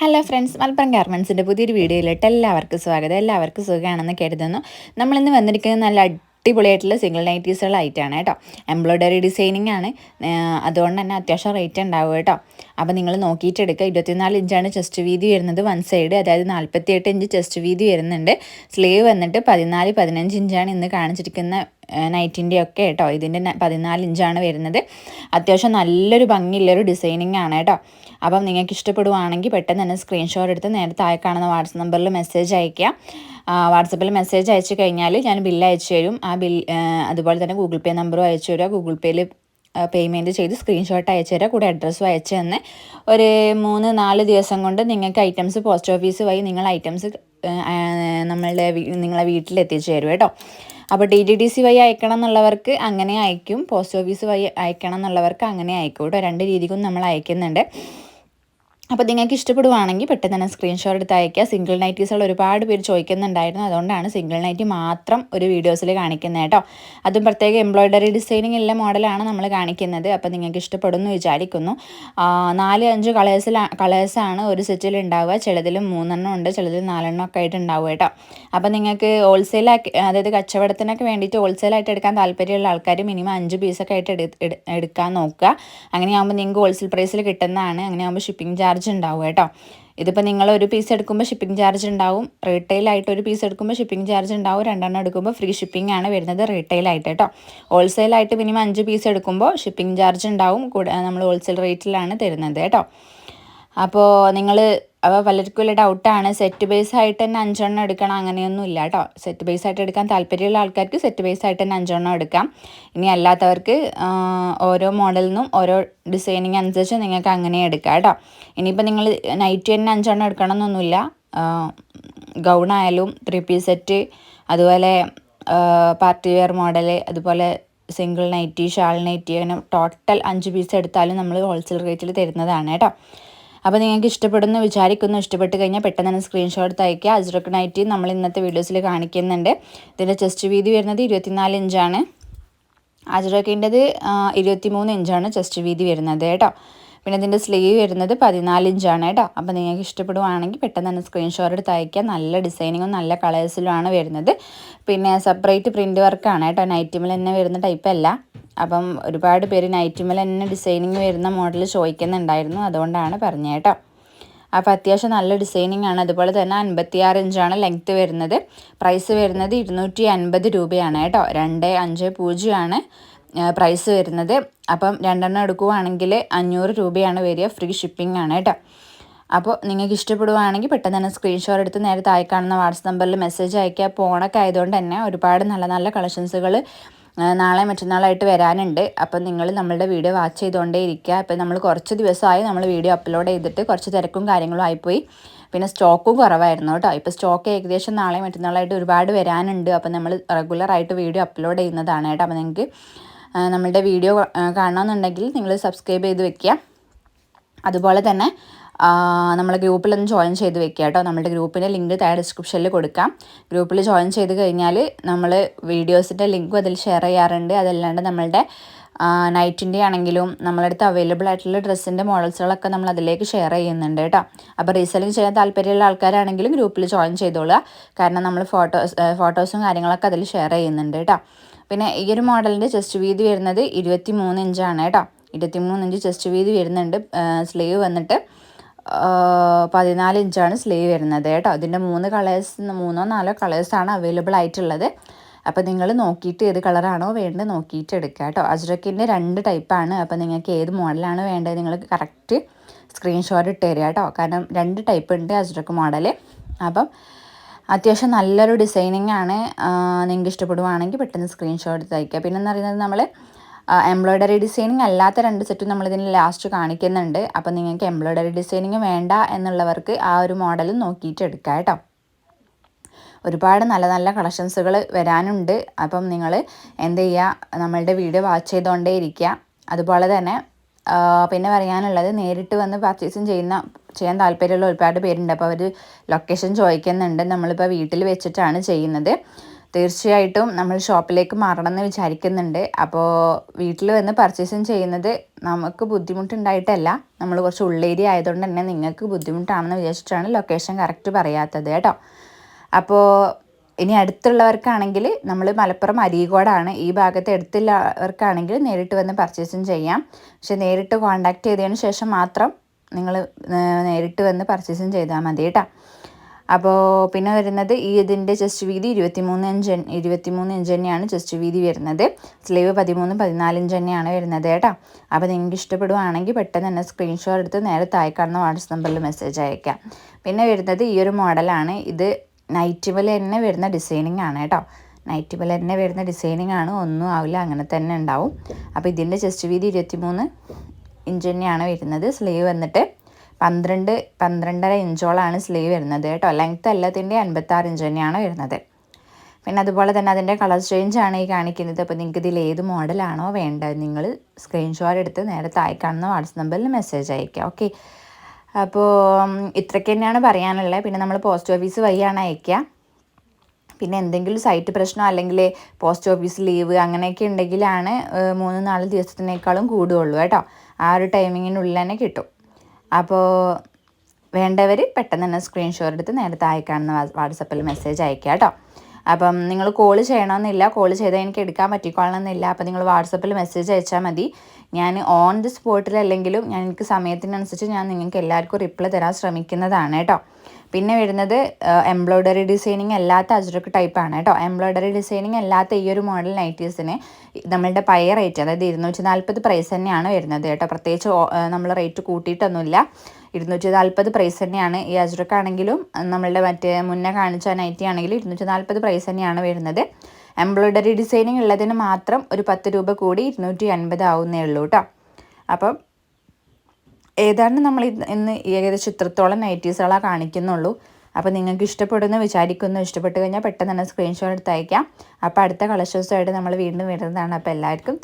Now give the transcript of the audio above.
Hello friends Malappuram ഗാർമെൻസിന്റെ പുതിയൊരു വീഡിയോയിലിട്ട് എല്ലാവർക്കും സ്വാഗതം. എല്ലാവർക്കും സുഖമാണെന്ന് കരുതുന്നു. നമ്മളിന്ന് വന്നിരിക്കുന്നത് നല്ല അടിപൊളിയായിട്ടുള്ള സിംഗിൾ നൈറ്റീസുകളായിട്ടാണ് കേട്ടോ. എംബ്രോയ്ഡറി ഡിസൈനിങ് ആണ്. അതുകൊണ്ട് തന്നെ അത്യാവശ്യം റേറ്റ് ഉണ്ടാവും കേട്ടോ. അപ്പോൾ നിങ്ങൾ നോക്കിയിട്ട് എടുക്കുക ഇരുപത്തിനാല് ഇഞ്ചാണ് ചെസ്റ്റ് വീതി വരുന്നത് വൺ സൈഡ് അതായത് നാൽപ്പത്തിയെട്ട് ഇഞ്ച് ചെസ്റ്റ് വീതി വരുന്നുണ്ട്. സ്ലീവ് വന്നിട്ട് പതിനാല് പതിനഞ്ച് ഇഞ്ചാണ് ഇന്ന് കാണിച്ചിരിക്കുന്ന നൈറ്റിന്റെ ഒക്കെ കേട്ടോ. ഇതിന്റെ പതിനാല് ഇഞ്ചാണ് വരുന്നത്. അത്യാവശ്യം നല്ലൊരു ഭംഗിയുള്ളൊരു ഡിസൈനിങ് ആണ് കേട്ടോ. അപ്പം നിങ്ങൾക്ക് ഇഷ്ടപ്പെടുവാണെങ്കിൽ പെട്ടെന്ന് തന്നെ സ്ക്രീൻഷോട്ട് എടുത്ത് നേരെ താഴെ കാണുന്ന വാട്സപ്പ് നമ്പറിൽ മെസ്സേജ് അയയ്ക്കുക. വാട്സപ്പിൽ മെസ്സേജ് അയച്ചു കഴിഞ്ഞാൽ ഞാൻ ബില്ല് അയച്ചു തരും. ആ ബിൽ അതുപോലെ തന്നെ ഗൂഗിൾ പേ നമ്പറും അയച്ചു തരിക. ഗൂഗിൾ പേയിൽ പേയ്മെന്റ് ചെയ്ത് സ്ക്രീൻഷോട്ട് അയച്ചു തരാം. കൂടെ അഡ്രസ്സും അയച്ചു തന്നെ ഒരു മൂന്ന് നാല് ദിവസം കൊണ്ട് നിങ്ങൾക്ക് ഐറ്റംസ് പോസ്റ്റ് ഓഫീസ് വഴി നിങ്ങൾ ഐറ്റംസ് നമ്മളുടെ നിങ്ങളെ വീട്ടിൽ എത്തിച്ചു തരും കേട്ടോ. അപ്പോൾ ഡി ഡി ഡി സി വഴി അയക്കണം എന്നുള്ളവർക്ക് അങ്ങനെ അയക്കും പോസ്റ്റ് ഓഫീസ് വഴി അയക്കണം എന്നുള്ളവർക്ക് അങ്ങനെ അയക്കും കേട്ടോ. രണ്ട് രീതിക്കും നമ്മൾ അയക്കുന്നുണ്ട്. അപ്പോൾ നിങ്ങൾക്ക് ഇഷ്ടപ്പെടുവാണെങ്കിൽ പെട്ടെന്ന് തന്നെ സ്ക്രീൻഷോട്ട് എടുത്ത് അയക്കുക സിംഗിൾ നൈറ്റീസുകൾ ഒരുപാട് പേര് ചോദിക്കുന്നുണ്ടായിരുന്നു. അതുകൊണ്ടാണ് സിംഗിൾ നൈറ്റി മാത്രം ഒരു വീഡിയോസിൽ കാണിക്കുന്നത് കേട്ടോ. അതും പ്രത്യേക എംബ്രോയ്ഡറി ഡിസൈനിങ് ഉള്ള മോഡലാണ് നമ്മൾ കാണിക്കുന്നത്. അപ്പോൾ നിങ്ങൾക്ക് ഇഷ്ടപ്പെടുമെന്ന് വിചാരിക്കുന്നു. നാല് അഞ്ച് കളേഴ്സിൽ കളേഴ്സാണ് ഒരു സെറ്റിൽ ഉണ്ടാവുക. ചിലതിൽ മൂന്നെണ്ണം ഉണ്ട് ചിലതിൽ നാലെണ്ണം ഒക്കെ ആയിട്ട് ഉണ്ടാവുക കേട്ടോ. അപ്പോൾ നിങ്ങൾക്ക് ഹോൾസെയിലാക്കി അതായത് കച്ചവടത്തിനൊക്കെ വേണ്ടിയിട്ട് ഹോൾസെയിലായിട്ട് എടുക്കാൻ താല്പര്യമുള്ള ആൾക്കാർ മിനിമം അഞ്ച് പീസൊക്കെ ആയിട്ട് എടു എടു- എടുക്കാൻ നോക്കുക. അങ്ങനെയാകുമ്പോൾ നിങ്ങൾക്ക് ഹോൾസെയിൽ പ്രൈസിൽ കിട്ടുന്നതാണ്. അങ്ങനെയാകുമ്പോൾ ഷിപ്പിംഗ് ചാർജ് ഉണ്ടാവും കേട്ടോ. ഇതിപ്പോൾ നിങ്ങൾ ഒരു പീസ് എടുക്കുമ്പോൾ ഷിപ്പിംഗ് ചാർജ് ഉണ്ടാവും. റീറ്റെയിൽ ആയിട്ട് ഒരു പീസ് എടുക്കുമ്പോൾ ഷിപ്പിംഗ് ചാർജ് ഉണ്ടാവും. രണ്ടെണ്ണം എടുക്കുമ്പോൾ ഫ്രീ ഷിപ്പിംഗ് ആണ് വരുന്നത് റീറ്റെയിൽ ആയിട്ട് കേട്ടോ. ഹോൾസെയിൽ ആയിട്ട് മിനിമം അഞ്ച് പീസ് എടുക്കുമ്പോൾ ഷിപ്പിംഗ് ചാർജ് ഉണ്ടാവും. കൂടെ നമ്മൾ ഹോൾസെയിൽ റേറ്റിലാണ് തരുന്നത് കേട്ടോ. അപ്പോൾ നിങ്ങൾ അപ്പോൾ പലർക്കും ഉള്ള ഡൗട്ടാണ് സെറ്റ് ബേസ് ആയിട്ട് തന്നെ അഞ്ചെണ്ണം എടുക്കണം അങ്ങനെയൊന്നും ഇല്ല കേട്ടോ. സെറ്റ് ബേസ് ആയിട്ട് എടുക്കാൻ താല്പര്യമുള്ള ആൾക്കാർക്ക് സെറ്റ് ബേസ് ആയിട്ട് തന്നെ അഞ്ചെണ്ണം എടുക്കാം. ഇനി അല്ലാത്തവർക്ക് ഓരോ മോഡലിനും ഓരോ ഡിസൈനിങ് അനുസരിച്ച് നിങ്ങൾക്ക് അങ്ങനെ എടുക്കാം കേട്ടോ. ഇനിയിപ്പോൾ നിങ്ങൾ നൈറ്റ് തന്നെ അഞ്ചെണ്ണം എടുക്കണം എന്നൊന്നുമില്ല ഗൗണായാലും ത്രീ പീസ് സെറ്റ് അതുപോലെ പാർട്ടി വെയർ മോഡൽ അതുപോലെ സിംഗിൾ നൈറ്റി ഷാൾ നൈറ്റി അങ്ങനെ ടോട്ടൽ അഞ്ച് പീസ് എടുത്താലും നമ്മൾ ഹോൾസെയിൽ റേറ്റിൽ തരുന്നതാണ് കേട്ടോ. അപ്പോൾ നിങ്ങൾക്ക് ഇഷ്ടപ്പെടുന്നു വിചാരിക്കുന്നു ഇഷ്ടപ്പെട്ട് കഴിഞ്ഞാൽ പെട്ടെന്ന് തന്നെ സ്ക്രീൻഷോട്ട് അയക്കുക അജ്രക് നൈറ്റി നമ്മൾ ഇന്നത്തെ വീഡിയോസിൽ കാണിക്കുന്നുണ്ട്. ഇതിന്റെ ചെസ്റ്റ് വീതി വരുന്നത് ഇരുപത്തിനാല് ഇഞ്ചാണ് അജ്രക്കിന്റെത് ഇരുപത്തി മൂന്ന് ഇഞ്ചാണ് ചെസ്റ്റ് വീതി വരുന്നത് കേട്ടോ. പിന്നെ ഇതിന്റെ സ്ലീവ് വരുന്നത് പതിനാല് ഇഞ്ചാണ് കേട്ടോ. അപ്പോൾ നിങ്ങൾക്ക് ഇഷ്ടപ്പെടുവാണെങ്കിൽ പെട്ടെന്ന് തന്നെ സ്ക്രീൻഷോട്ട് എടുത്ത് അയക്കുക നല്ല ഡിസൈനിങ്ങും നല്ല കളേഴ്സിലുമാണ് വരുന്നത്. പിന്നെ സെപ്പറേറ്റ് പ്രിന്റ് വർക്കാണ് കേട്ടോ. നൈറ്റിമിൽ തന്നെ വരുന്ന ടൈപ്പ് അല്ല. അപ്പം ഒരുപാട് പേര് നൈറ്റിമിൽ തന്നെ ഡിസൈനിങ് വരുന്ന മോഡൽ ചോദിക്കുന്നുണ്ടായിരുന്നു. അതുകൊണ്ടാണ് പറഞ്ഞത് കേട്ടോ. അപ്പോൾ അത്യാവശ്യം നല്ല ഡിസൈനിങ് ആണ്. അതുപോലെ തന്നെ അൻപത്തിയാറ് ഇഞ്ചാണ് ലെങ്ത്ത് വരുന്നത്. പ്രൈസ് വരുന്നത് ഇരുന്നൂറ്റി അൻപത് രൂപയാണ് കേട്ടോ. രണ്ട് അഞ്ച് പൂജ്യമാണ് പ്രൈസ് വരുന്നത്. അപ്പം രണ്ടെണ്ണം എടുക്കുവാണെങ്കിൽ അഞ്ഞൂറ് രൂപയാണ് വരിക. ഫ്രീ ഷിപ്പിംഗ് ആണ് കേട്ടോ. അപ്പോൾ നിങ്ങൾക്ക് ഇഷ്ടപ്പെടുവാണെങ്കിൽ പെട്ടെന്ന് തന്നെ സ്ക്രീൻഷോട്ട് എടുത്ത് നേരെ താഴെ കാണുന്ന വാട്സപ്പ് നമ്പറിൽ മെസ്സേജ് അയക്കുക പോണൊക്കെ ആയതുകൊണ്ട് തന്നെ ഒരുപാട് നല്ല നല്ല കളക്ഷൻസുകൾ നാളെ മറ്റന്നാളായിട്ട് വരാനുണ്ട്. അപ്പം നിങ്ങൾ നമ്മളുടെ വീഡിയോ വാച്ച് ചെയ്തുകൊണ്ടേ ഇരിക്കുക. അപ്പം നമ്മൾ കുറച്ച് ദിവസമായി നമ്മൾ വീഡിയോ അപ്ലോഡ് ചെയ്തിട്ട് കുറച്ച് തിരക്കും കാര്യങ്ങളും ആയിപ്പോയി. പിന്നെ സ്റ്റോക്കും കുറവായിരുന്നു കേട്ടോ. ഇപ്പോൾ സ്റ്റോക്ക് ഏകദേശം നാളെ മറ്റന്നാളായിട്ട് ഒരുപാട് വരാനുണ്ട്. അപ്പം നമ്മൾ റെഗുലറായിട്ട് വീഡിയോ അപ്ലോഡ് ചെയ്യുന്നതാണ് കേട്ടോ. അപ്പം നിങ്ങൾക്ക് നമ്മളുടെ വീഡിയോ കാണണമെന്നുണ്ടെങ്കിൽ നിങ്ങൾ സബ്സ്ക്രൈബ് ചെയ്ത് വെക്കുക. അതുപോലെ തന്നെ നമ്മളെ ഗ്രൂപ്പിലൊന്ന് ജോയിൻ ചെയ്ത് വെക്കുക കേട്ടോ. നമ്മുടെ ഗ്രൂപ്പിന്റെ ലിങ്ക് താഴെ ഡിസ്ക്രിപ്ഷനിൽ കൊടുക്കാം. ഗ്രൂപ്പിൽ ജോയിൻ ചെയ്ത് കഴിഞ്ഞാൽ നമ്മൾ വീഡിയോസിന്റെ ലിങ്കും അതിൽ ഷെയർ ചെയ്യാറുണ്ട്. അതല്ലാണ്ട് നമ്മളുടെ നൈറ്റിന്റെ ആണെങ്കിലും നമ്മളടുത്ത് അവൈലബിൾ ആയിട്ടുള്ള ഡ്രസ്സിന്റെ മോഡൽസുകളൊക്കെ നമ്മൾ അതിലേക്ക് ഷെയർ ചെയ്യുന്നുണ്ട് കേട്ടോ. അപ്പോൾ റീസെല്ലിങ് ചെയ്യാൻ താല്പര്യമുള്ള ആൾക്കാരാണെങ്കിലും ഗ്രൂപ്പിൽ ജോയിൻ ചെയ്തോളുക. കാരണം നമ്മൾ ഫോട്ടോസ് ഫോട്ടോസും കാര്യങ്ങളൊക്കെ അതിൽ ഷെയർ ചെയ്യുന്നുണ്ട് കേട്ടോ. പിന്നെ ഈ ഒരു മോഡലിന്റെ ചെസ്റ്റ് വീതി വരുന്നത് ഇരുപത്തി മൂന്ന് ഇഞ്ചാണ് കേട്ടോ. ഇരുപത്തി മൂന്ന് ഇഞ്ച് ചെസ്റ്റ് വീതി വരുന്നുണ്ട്. സ്ലീവ് വന്നിട്ട് പതിനാല് ഇഞ്ചാണ് സ്ലീവ് വരുന്നത് കേട്ടോ. അതിന്റെ മൂന്ന് കളേഴ്സ് മൂന്നോ നാലോ കളേഴ്സാണ് അവൈലബിൾ ആയിട്ടുള്ളത്. അപ്പോൾ നിങ്ങൾ നോക്കിയിട്ട് ഏത് കളറാണോ വേണ്ടത് നോക്കിയിട്ട് എടുക്കുക കേട്ടോ. അജ്രക്കിന്റെ രണ്ട് ടൈപ്പാണ് അപ്പോൾ നിങ്ങൾക്ക് ഏത് മോഡലാണ് വേണ്ടത് നിങ്ങൾ കറക്റ്റ് സ്ക്രീൻഷോട്ട് ഇട്ട് തരിക കേട്ടോ. കാരണം രണ്ട് ടൈപ്പ് ഉണ്ട് അജ്രക്ക് മോഡൽ അപ്പം അത്യാവശ്യം നല്ലൊരു ഡിസൈനിങ് ആണ് നിങ്ങൾക്ക് ഇഷ്ടപ്പെടുവാണെങ്കിൽ പെട്ടെന്ന് സ്ക്രീൻഷോട്ട് എടുത്ത് അയക്കുക പിന്നെ എന്ന് പറയുന്നത് നമ്മൾ എംബ്രോയ്ഡറി ഡിസൈനിങ് അല്ലാത്ത രണ്ട് സെറ്റും നമ്മളിതിന് ലാസ്റ്റ് കാണിക്കുന്നുണ്ട്. അപ്പോൾ നിങ്ങൾക്ക് എംബ്രോയ്ഡറി ഡിസൈനിങ് വേണ്ട എന്നുള്ളവർക്ക് ആ ഒരു മോഡൽ നോക്കിയിട്ട് എടുക്കാം കേട്ടോ. ഒരുപാട് നല്ല നല്ല കളക്ഷൻസുകൾ വരാനുണ്ട്. അപ്പം നിങ്ങൾ എന്ത് ചെയ്യുക? നമ്മളുടെ വീഡിയോ വാച്ച് ചെയ്തുകൊണ്ടേ ഇരിക്കുക. അതുപോലെ തന്നെ പിന്നെ പറയാനുള്ളത് നേരിട്ട് വന്ന് പർച്ചേസും ചെയ്യുന്ന ചെയ്യാൻ താല്പര്യമുള്ള ഒരുപാട് പേരുണ്ട്. അപ്പോൾ അവർ ലൊക്കേഷൻ ചോദിക്കുന്നുണ്ട്. നമ്മളിപ്പോൾ വീട്ടിൽ വെച്ചിട്ടാണ് ചെയ്യുന്നത്. തീർച്ചയായിട്ടും നമ്മൾ ഷോപ്പിലേക്ക് മാറണം എന്ന് വിചാരിക്കുന്നുണ്ട്. അപ്പോൾ വീട്ടിൽ വന്ന് പർച്ചേസിങ് ചെയ്യുന്നത് നമുക്ക് ബുദ്ധിമുട്ടുണ്ടായിട്ടല്ല. നമ്മൾ കുറച്ച് ഉള്ളേരിയ ആയതുകൊണ്ട് തന്നെ നിങ്ങൾക്ക് ബുദ്ധിമുട്ടാണെന്ന് വിചാരിച്ചിട്ടാണ് ലൊക്കേഷൻ കറക്റ്റ് പറയാത്തത് കേട്ടോ. അപ്പോൾ ഇനി അടുത്തുള്ളവർക്കാണെങ്കിൽ നമ്മൾ മലപ്പുറം അരീകോടാണ് ഈ ഭാഗത്ത് അടുത്തുള്ളവർക്കാണെങ്കിൽ നേരിട്ട് വന്ന് പർച്ചേസും ചെയ്യാം. പക്ഷെ നേരിട്ട് കോൺടാക്ട് ചെയ്തതിന് ശേഷം മാത്രം നിങ്ങൾ നേരിട്ട് വന്ന് പർച്ചേസും ചെയ്താൽ മതി കേട്ടോ. അപ്പോൾ പിന്നെ വരുന്നത് ഈ ഇതിന്റെ ചെസ്റ്റ് വീതി ഇരുപത്തിമൂന്ന് ഇഞ്ച് ഇരുപത്തിമൂന്ന് ഇഞ്ച് തന്നെയാണ് ചെസ്റ്റ് വീതി വരുന്നത്. സ്ലീവ് പതിമൂന്ന് പതിനാല് ഇഞ്ച് തന്നെയാണ് വരുന്നത് കേട്ടോ. അപ്പോൾ നിങ്ങൾക്ക് ഇഷ്ടപ്പെടുവാണെങ്കിൽ പെട്ടെന്ന് തന്നെ സ്ക്രീൻഷോട്ട് എടുത്ത് നേരെ താഴെ കാണുന്ന വാട്സപ്പ് നമ്പറിൽ മെസ്സേജ് അയക്കാം. പിന്നെ വരുന്നത് ഈ ഒരു മോഡലാണ് ഇത് നൈറ്റ് പോലെ തന്നെ വരുന്ന ഡിസൈനിങ് ആണ് കേട്ടോ. നൈറ്റ് പോലെ തന്നെ വരുന്ന ഡിസൈനിങ് ആണ്. ഒന്നും ആവില്ല അങ്ങനെ തന്നെ ഉണ്ടാവും. അപ്പോൾ ഇതിന്റെ ചെസ്റ്റ് വീതി ഇരുപത്തിമൂന്ന് ഇഞ്ച് തന്നെയാണ് വരുന്നത്. സ്ലീവ് വന്നിട്ട് പന്ത്രണ്ട് പന്ത്രണ്ടര ഇഞ്ചോളാണ് സ്ലീവ് വരുന്നത് കേട്ടോ. ലെങ്ത്ത് എല്ലാത്തിന്റെ അൻപത്താറ് ഇഞ്ച് തന്നെയാണ് വരുന്നത്. പിന്നെ അതുപോലെ തന്നെ അതിന്റെ കളർ ചേഞ്ച് ആണ് ഈ കാണിക്കുന്നത്. അപ്പോൾ നിങ്ങൾക്ക് ഇതിൽ ഏത് മോഡലാണോ വേണ്ടത് നിങ്ങൾ സ്ക്രീൻഷോട്ട് എടുത്ത് നേരെ താഴെ കാണുന്ന വാട്സപ്പ് നമ്പറിൽ മെസ്സേജ് അയക്കുക ഓക്കെ അപ്പോൾ ഇത്രയ്ക്ക് തന്നെയാണ് പറയാനുള്ളത്. പിന്നെ നമ്മൾ പോസ്റ്റ് ഓഫീസ് വഴിയാണ് അയക്കുക പിന്നെ എന്തെങ്കിലും സൈറ്റ് പ്രശ്നം അല്ലെങ്കിൽ പോസ്റ്റ് ഓഫീസ് ലീവ് അങ്ങനെയൊക്കെ ഉണ്ടെങ്കിലാണ് മൂന്ന് നാല് ദിവസത്തിനേക്കാളും കൂടുകയുള്ളൂ കേട്ടോ. ആ ഒരു ടൈമിങ്ങിനുള്ളിൽ തന്നെ കിട്ടും. അപ്പോൾ വേണ്ടവർ പെട്ടെന്ന് തന്നെ സ്ക്രീൻഷോട്ട് എടുത്ത് നേരത്തെ അയക്കാമെന്ന് വാട്സപ്പിൽ മെസ്സേജ് അയക്കുക കേട്ടോ. അപ്പം നിങ്ങൾ കോൾ ചെയ്യണമെന്നില്ല കോൾ ചെയ്താൽ എനിക്ക് എടുക്കാൻ പറ്റിക്കൊള്ളണമെന്നില്ല അപ്പം നിങ്ങൾ വാട്സപ്പിൽ മെസ്സേജ് അയച്ചാൽ മതി. ഞാൻ ഓൺ ദി സ്പോട്ടിലല്ലെങ്കിലും ഞാൻ എനിക്ക് സമയത്തിനനുസരിച്ച് ഞാൻ നിങ്ങൾക്ക് എല്ലാവർക്കും റിപ്ലൈ തരാൻ ശ്രമിക്കുന്നതാണ് കേട്ടോ. പിന്നെ വരുന്നത് എംബ്രോയ്ഡറി ഡിസൈനിങ് അല്ലാത്ത അജ്രക്ക് ടൈപ്പാണ് കേട്ടോ. എംബ്രോയ്ഡറി ഡിസൈനിങ് അല്ലാത്ത ഈ ഒരു മോഡൽ നൈറ്റീസിന് നമ്മളുടെ പയ റേറ്റ് അതായത് ഇരുന്നൂറ്റി നാൽപ്പത് പ്രൈസ് തന്നെയാണ് വരുന്നത് കേട്ടോ. പ്രത്യേകിച്ച് നമ്മൾ റേറ്റ് കൂട്ടിയിട്ടൊന്നുമില്ല. ഇരുന്നൂറ്റി നാൽപ്പത് പ്രൈസ് തന്നെയാണ്. ഈ അജ്രക്കാണെങ്കിലും നമ്മളുടെ മറ്റേ മുന്നേ കാണിച്ച നൈറ്റി ആണെങ്കിലും ഇരുന്നൂറ്റി നാൽപ്പത് പ്രൈസ് തന്നെയാണ് വരുന്നത്. എംബ്രോയ്ഡറി ഡിസൈനിങ് ഉള്ളതിന് മാത്രം ഒരു പത്ത് രൂപ കൂടി ഇരുന്നൂറ്റി അൻപത് ആവുന്നേ ഉള്ളൂ കേട്ടോ അപ്പം ഏതാണ്ട് നമ്മൾ ഇന്ന് ഏകദേശം ഇത്രത്തോളം നൈറ്റീസുകളാണ് കാണിക്കുന്നുള്ളൂ. അപ്പോൾ നിങ്ങൾക്ക് ഇഷ്ടപ്പെടുന്നു വിചാരിക്കുന്നു ഇഷ്ടപ്പെട്ട് കഴിഞ്ഞാൽ പെട്ടെന്ന് തന്നെ സ്ക്രീൻഷോട്ട് എടുത്ത് അയക്കാം അപ്പോൾ അടുത്ത കളക്ഷൻസുമായിട്ട് നമ്മൾ വീണ്ടും വരുന്നതാണ്. അപ്പോൾ എല്ലാവർക്കും